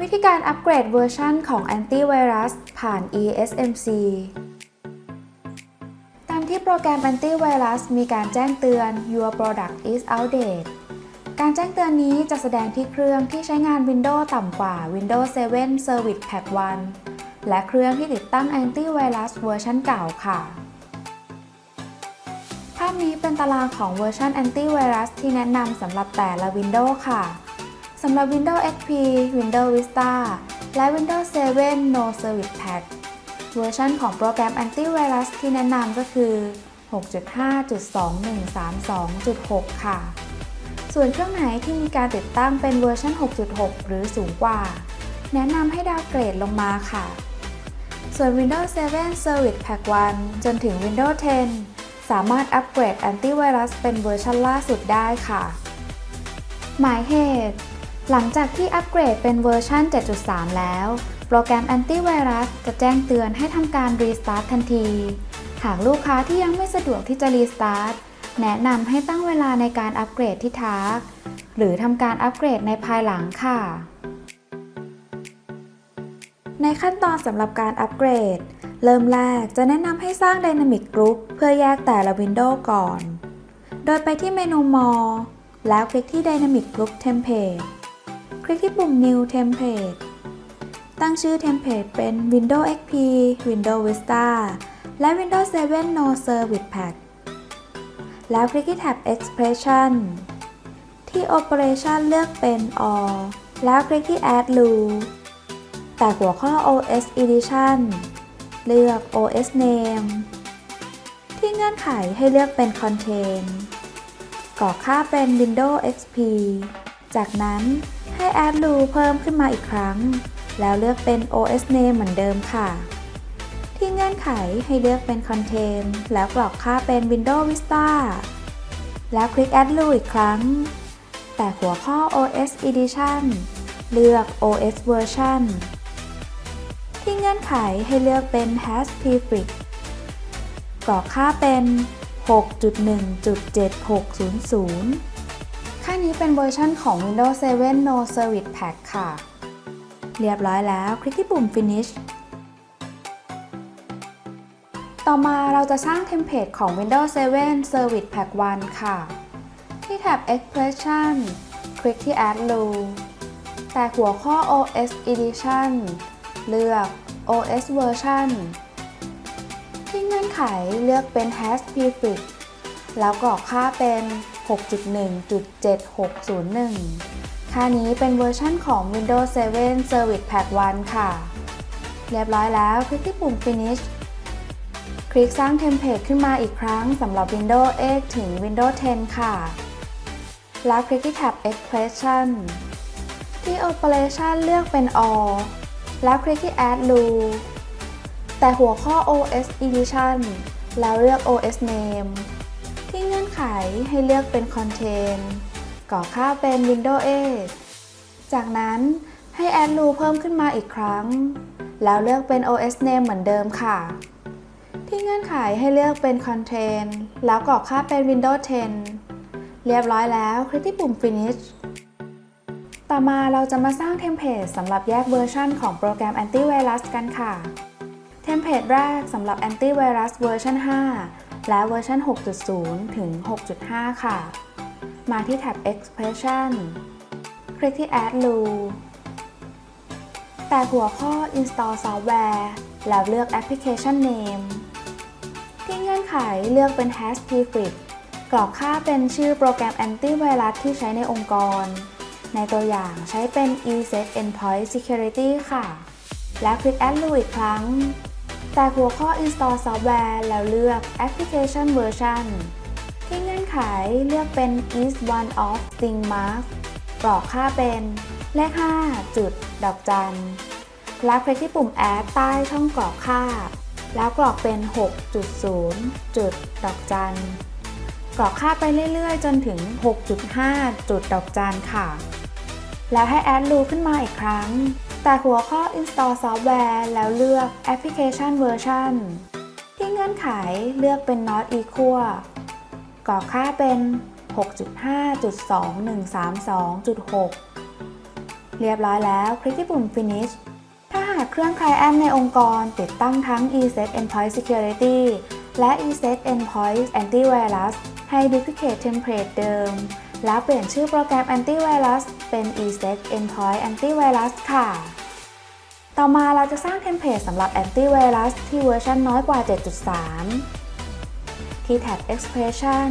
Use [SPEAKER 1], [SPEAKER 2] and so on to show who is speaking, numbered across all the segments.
[SPEAKER 1] วิธีการอัปเกรดเวอร์ชันของแอนตี้ไวรัสผ่าน ESMC ตามที่โปรแกรมแอนตี้ไวรัสมีการแจ้งเตือน Your product is outdated การแจ้งเตือนนี้จะแสดงที่เครื่องที่ใช้งาน Windows ต่ำกว่า Windows 7 Service Pack 1 และเครื่องที่ติดตั้งแอนตี้ไวรัสเวอร์ชันเก่าค่ะ ภาพนี้เป็นตารางของเวอร์ชันแอนตี้ไวรัสที่แนะนำสำหรับแต่ละ Windows ค่ะ สำหรับ Windows XP Windows Vista และ Windows 7 No Service Pack เวอร์ชันของโปรแกรมแอนตี้ไวรัสที่แนะนำก็คือ 6.5.2132.6 ค่ะ ส่วนเครื่องไหนที่มีการติดตั้งเป็นเวอร์ชัน6.6 หรือสูงกว่า แนะนำให้ดาวเกรดลงมาค่ะ ส่วน Windows 7 Service Pack 1 จนถึง Windows 10 สามารถอัปเกรดแอนตี้ไวรัสเป็นเวอร์ชันล่าสุดได้ค่ะ หมายเหตุ หลังจากที่อัปเกรดเป็นเวอร์ชัน 7.3 แล้ว โปรแกรมแอนตี้ไวรัสจะแจ้งเตือนให้ทำการรีสตาร์ททันที หากลูกค้าที่ยังไม่สะดวกที่จะรีสตาร์ทแนะนำให้ตั้งเวลาในการอัปเกรดที่ทาร์กหรือทำการอัปเกรดในภายหลังค่ะ ในขั้นตอนสำหรับการอัปเกรด เริ่มแรกจะแนะนำให้สร้าง Dynamic Group เพื่อแยกแต่ละวินโดว์ก่อน โดยไปที่เมนู More แล้วคลิกที่ Dynamic Group Template คลิกที่ปุ่ม New Template ตั้งชื่อ Template เป็น Windows XP Windows Vista และ Windows 7 No Service Pack แล้วคลิกที่แท็บ Expression ที่ Operation เลือกเป็น All แล้วคลิกที่ Add Rule แต่หัวข้อ OS Edition เลือก OS Name ที่เงื่อนไขให้เลือกเป็น Contain กรอกค่าเป็น Windows XP จากนั้นให้ Add Rule เพิ่มขึ้นมาอีกครั้ง แล้วเลือกเป็น OS Name เหมือนเดิมค่ะ ที่เงื่อนไขให้เลือกเป็น Contain แล้วกรอกค่าเป็น Windows Vista แล้วคลิก Add Rule อีกครั้ง แต่หัวข้อ OS Edition เลือก OS Version ที่เงื่อนไขให้เลือกเป็น Hash Prefix กรอกค่าเป็น 6.1.7600 ค่านี้เป็นเวอร์ชันของ Windows 7 No Service Pack ค่ะ เรียบร้อยแล้วคลิกที่ปุ่ม Finish ต่อมาเราจะสร้างเทมเพลตของ Windows 7 Service Pack 1 ค่ะ ที่แท็บ Expression คลิกที่ Add Rule แต่หัวข้อ OS Edition เลือก OS Version ที่เงื่อนไขเลือกเป็น Hash Prefix แล้วกรอกค่าเป็น 6.1.7601 ค่านี้เป็นเวอร์ชันของ Windows 7 Service Pack 1 ค่ะ เรียบร้อยแล้วคลิกที่ปุ่ม Finish คลิกสร้างเทมเพลตขึ้นมาอีกครั้งสำหรับ Windows 8 ถึง Windows 10 ค่ะ แล้วคลิกที่แท็บ Expression ที่ Operation เลือกเป็น All แล้วคลิกที่ Add Rule แต่หัวข้อ OS Edition แล้วเลือก OS Name ที่เงื่อนไขให้เลือกเป็น Contain ก่อค่าเป็น Windows 8จากนั้นให้ Add Rule เพิ่มขึ้นมาอีกครั้ง แล้วเลือกเป็น OS Name เหมือนเดิมค่ะ ที่เงื่อนไขให้เลือกเป็น Contain แล้วกรอกค่าเป็น Windows 10 เรียบร้อยแล้วคลิกที่ปุ่ม Finish ต่อมาเราจะมาสร้างเทมเพลตสำหรับแยกเวอร์ชันของโปรแกรมแอนตี้ไวรัสกันค่ะ เทมเพลตแรกสำหรับแอนตี้ไวรัสเวอร์ชัน5 และเวอร์ชัน6.0 ถึง 6.5 ค่ะ มาที่แท็บ Expression คลิกที่ Add Rule แต่หัวข้อ Install Software แล้วเลือก Application Name ที่เงื่อนไขเลือกเป็น Hash Prefix กรอกค่าเป็นชื่อโปรแกรมแอนตี้ไวรัสที่ใช้ในองค์กร ในตัวอย่างใช้เป็น ESET Endpoint Security ค่ะ แล้วคลิก Add Rule อีกครั้ง แต่หัวข้อ Install Software แล้วเลือก Application Version ที่เงื่อนไขเลือกเป็น is one of string mark กรอกค่าเป็นเลข5จุด ดอกจันแล้วคลิกที่ปุ่ม Add ใต้ช่องกรอกค่า แล้วกรอกเป็น 6.0 จุด ดอกจันกรอกค่าไปเรื่อยๆ จนถึง 6.5 จุด ดอกจันค่ะ แล้วให้ Add Rule ขึ้นมาอีกครั้ง แต่หัวข้อ Install Software แล้วเลือก Application Version ที่เงื่อนไขเลือกเป็น Not Equal กรอกค่าเป็น 6.5.2132.6 เรียบร้อยแล้วคลิกที่ปุ่ม Finish ถ้าหากเครื่อง Client ในองค์กรติดตั้งทั้ง ESET Endpoint Security และ ESET Endpoint Antivirus ให้ duplicate template เดิม แล้วเปลี่ยนชื่อโปรแกรม Antivirus เป็น ESET Endpoint Antivirus ค่ะ ต่อมาเราจะสร้างเทมเพลตสำหรับ Antivirus ที่เวอร์ชันน้อยกว่า 7.3 ที่แท็บ Expression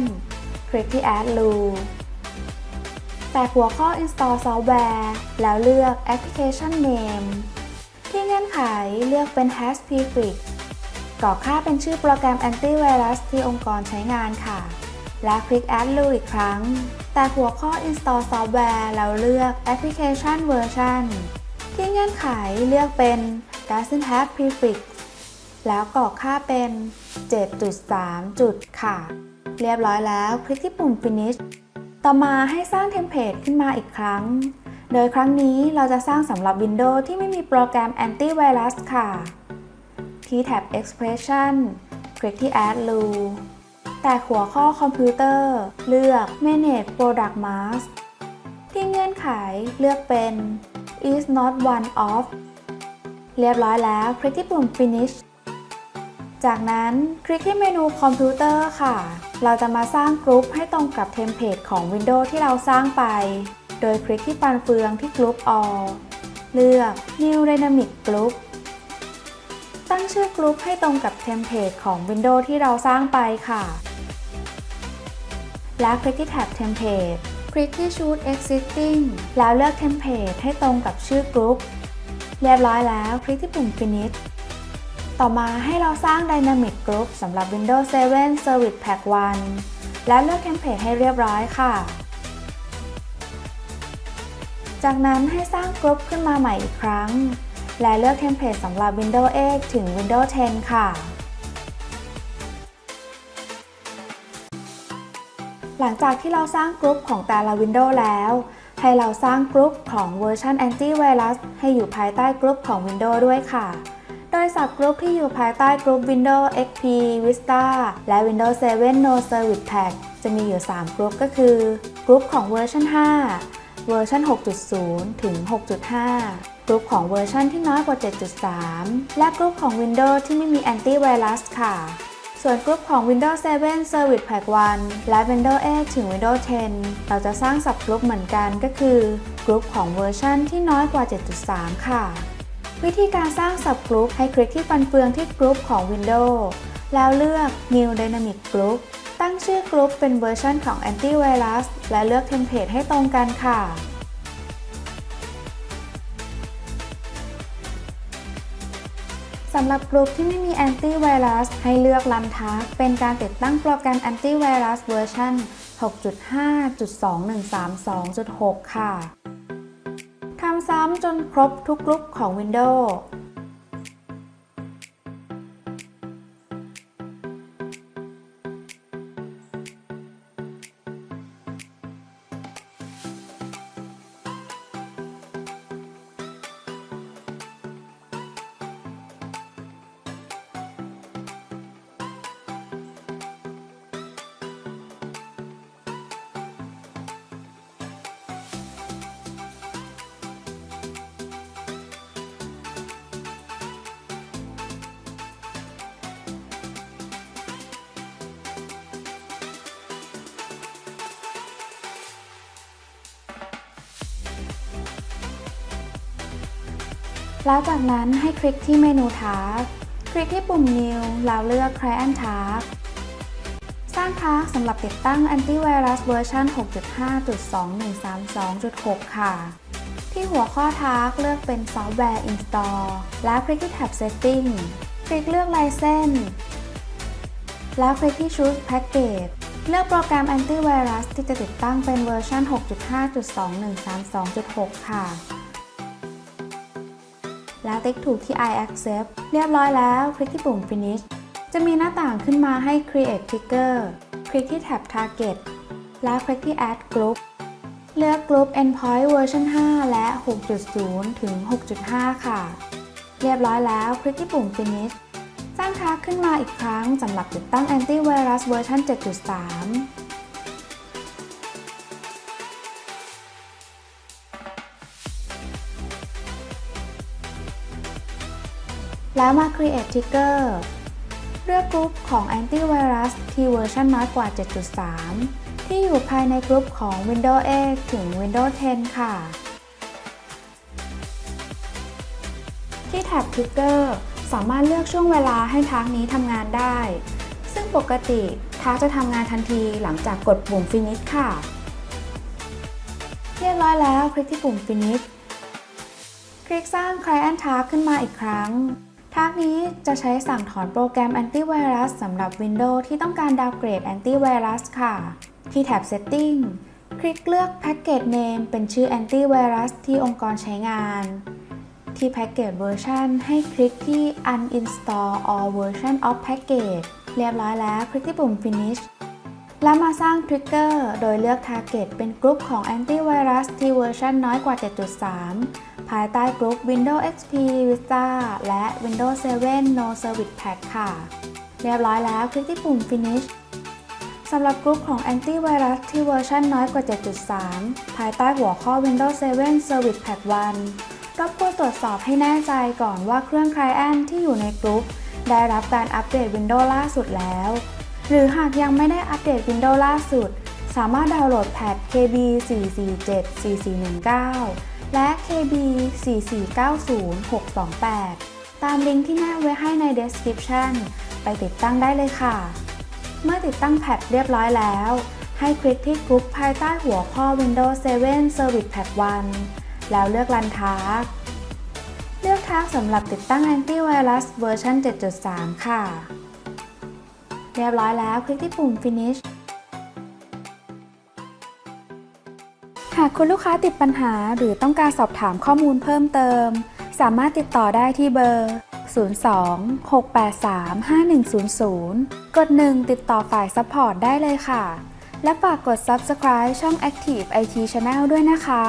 [SPEAKER 1] คลิกที่ Add Rule แตกหัวข้อ Install Software แล้วเลือก Application Name ที่เงื่อนไขเลือกเป็น Hash Prefix กรอกค่าเป็นชื่อโปรแกรม Antivirus ที่องค์กรใช้งานค่ะ และคลิก Add Rule อีกครั้ง แตกหัวข้อ Install Software แล้วเลือก Application Version ที่เงื่อนไขเลือกเป็น doesn't have prefix แล้วกรอกค่าเป็น 7.3 จุดค่ะ เรียบร้อยแล้วคลิกที่ปุ่ม finish ต่อมาให้สร้างเทมเพลตขึ้นมาอีกครั้ง โดยครั้งนี้เราจะสร้างสำหรับ Windows ที่ไม่มีโปรแกรม Antivirus ค่ะ ที่แท็บ Expression คลิกที่ Add Rule แต่หัวข้อคอมพิวเตอร์ เลือก Manage Product Mask ที่เงื่อนไขเลือกเป็น is not one of เรียบร้อยแล้วคลิกที่ปุ่ม finish จากนั้นคลิกที่เมนูคอมพิวเตอร์ค่ะ เราจะมาสร้างกรุ๊ปให้ตรงกับเทมเพลตของ Windows ที่เราสร้างไป โดยคลิกที่ปันเฟืองที่กรุ๊ป all เลือก new dynamic group ตั้งชื่อกรุ๊ปให้ตรงกับเทมเพลตของ Windows ที่เราสร้างไปค่ะ และคลิกที่แท็บ Template คลิกที่ Choose Existing แล้วเลือก Template ให้ตรงกับชื่อกรุ๊ปเรียบร้อยแล้วคลิกที่ปุ่ม Finish ต่อมาให้เราสร้าง Dynamic Group สำหรับ Windows 7 Service Pack 1 และเลือก Template ให้เรียบร้อยค่ะ จากนั้นให้สร้างกรุ๊ปขึ้นมาใหม่อีกครั้ง และเลือกเทมเพลตสำหรับ Windows 8 ถึง Windows 10 ค่ะ หลังจากที่เราสร้างกรุ๊ปของแต่ละ Windows แล้ว ให้เราสร้างกรุ๊ปของเวอร์ชัน Antivirus ให้อยู่ภายใต้กรุ๊ปของ Windows ด้วยค่ะ โดยสับกรุ๊ปที่อยู่ภายใต้กรุ๊ป Windows XP Vista และ Windows 7 No Service Pack จะมีอยู่ 3 กรุ๊ปก็คือกรุ๊ปของเวอร์ชัน5 เวอร์ชัน6.0 ถึง 6.5กรุ๊ปของเวอร์ชันที่น้อยกว่า 7.3 และกรุ๊ปของ Windows ที่ไม่มี Antivirus ค่ะ ส่วนกรุ๊ปของ Windows 7 Service Pack 1 และ Windows 8 ถึง Windows 10 เราจะสร้างสับกรุ๊ปเหมือนกันก็คือกรุ๊ปของเวอร์ชันที่น้อยกว่า 7.3 ค่ะ วิธีการสร้างสับกรุ๊ปให้คลิกที่ฟันเฟืองที่กรุ๊ปของ Windows แล้วเลือก New Dynamic Group ตั้งชื่อกรุ๊ปเป็นเวอร์ชันของ Antivirus และเลือกเทมเพลตให้ตรงกันค่ะ สำหรับกลุ่มที่ไม่มีแอนตี้ไวรัสให้เลือก Run Task เป็นการติดตั้งโปรแกรมแอนตี้ไวรัสเวอร์ชัน6.5.2132.6 ค่ะ ทำซ้ำจนครบทุกกลุ่มของ Windows แล้วจากนั้นให้คลิกที่เมนู Task คลิกที่ปุ่ม New แล้วเลือก Client Task สร้าง Task สำหรับติดตั้ง Antivirus เวอร์ชัน6.5.2132.6 ค่ะ ที่หัวข้อ Task เลือกเป็น Software Install แล้วคลิกที่แท็บ Setting คลิกเลือก License แล้วคลิกที่ Choose Package เลือกโปรแกรม Antivirus ที่จะติดตั้งเป็นเวอร์ชัน6.5.2132.6 ค่ะ แล้วติ๊กถูกที่ I accept เรียบร้อยแล้ว คลิกที่ปุ่ม finish จะมีหน้าต่างขึ้นมาให้ create trigger คลิกที่แท็บ target แล้วคลิกที่ add group เลือก group endpoint เวอร์ชัน5 และ 6.0 ถึง 6.5 ค่ะ เรียบร้อยแล้ว คลิกที่ปุ่ม finish สร้างทากขึ้นมาอีกครั้งสำหรับติดตั้ง antivirus เวอร์ชัน7.3 แล้วมา Create Trigger เลือกกลุ่มของ Antivirus ที่เวอร์ชันน้อยกว่า 7.3 ที่อยู่ภายในกลุ่มของ Windows 8 ถึง Windows 10 ค่ะ ที่แท็บ Trigger สามารถเลือกช่วงเวลาให้ทากนี้ทำงานได้ ซึ่งปกติทากจะทำงานทันทีหลังจากกดปุ่ม Finish ค่ะ เรียบร้อยแล้วคลิกที่ปุ่ม Finish คลิกสร้าง Client Task ขึ้นมาอีกครั้ง ทากนี้จะใช้สั่งถอนโปรแกรม Antivirus สสำหรับ Windows ที่ต้องการดาวเกรด Antivirus ค่ะ ที่แท็บ Setting คลิกเลือก Package Name เป็นชื่อ Antivirus ที่องค์กรใช้งาน ที่ Package Version ให้คลิกที่ Uninstall all version of package เรียบร้อยแล้วคลิกที่ปุ่ม Finish แล้วมาสร้าง Trigger โดยเลือก Target เป็นกลุ่มของ Antivirus ที่เวอร์ชันน้อยกว่า 7.3 ภายใต้กลุ่ม Windows XP Vista และ Windows 7 No Service Pack ค่ะ เรียบร้อยแล้วคลิกที่ปุ่ม Finish สำหรับกลุ่มของ Antivirus ที่เวอร์ชันน้อยกว่า 7.3 ภายใต้หัวข้อ Windows 7 Service Pack 1รบกวนตรวจสอบให้แน่ใจก่อนว่าเครื่อง Client ที่อยู่ในกลุ่มได้รับการอัปเดต Windows ล่าสุดแล้ว หรือหากยังไม่ได้อัปเดต Windows ล่าสุด สามารถดาวน์โหลดแพท KB 447 4419 และ KB 4490 628 ตามลิงก์ที่แนบไว้ให้ใน description ไปติดตั้งได้เลยค่ะ เมื่อติดตั้งแพทเรียบร้อยแล้ว ให้คลิกที่กรุ๊ปภายใต้หัวข้อ Windows 7 Service Pack 1 แล้วเลือก Run Task เลือก Task สำหรับติดตั้ง Antivirus เวอร์ชัน7.3 ค่ะ เรียบร้อยแล้วคลิกที่ปุ่ม Finish ากคุณลูกค้าติดปัญหาหรือต้องการสอบถามข้อมูลเพิ่มเติม สามารถติดต่อได้ที่เบอร์ 02-683-5100 กด 1 ติดต่อฝ่ายซัพพอร์ตได้เลยค่ะ และฝากกด Subscribe ช่อง Active IT Channel ด้วยนะคะ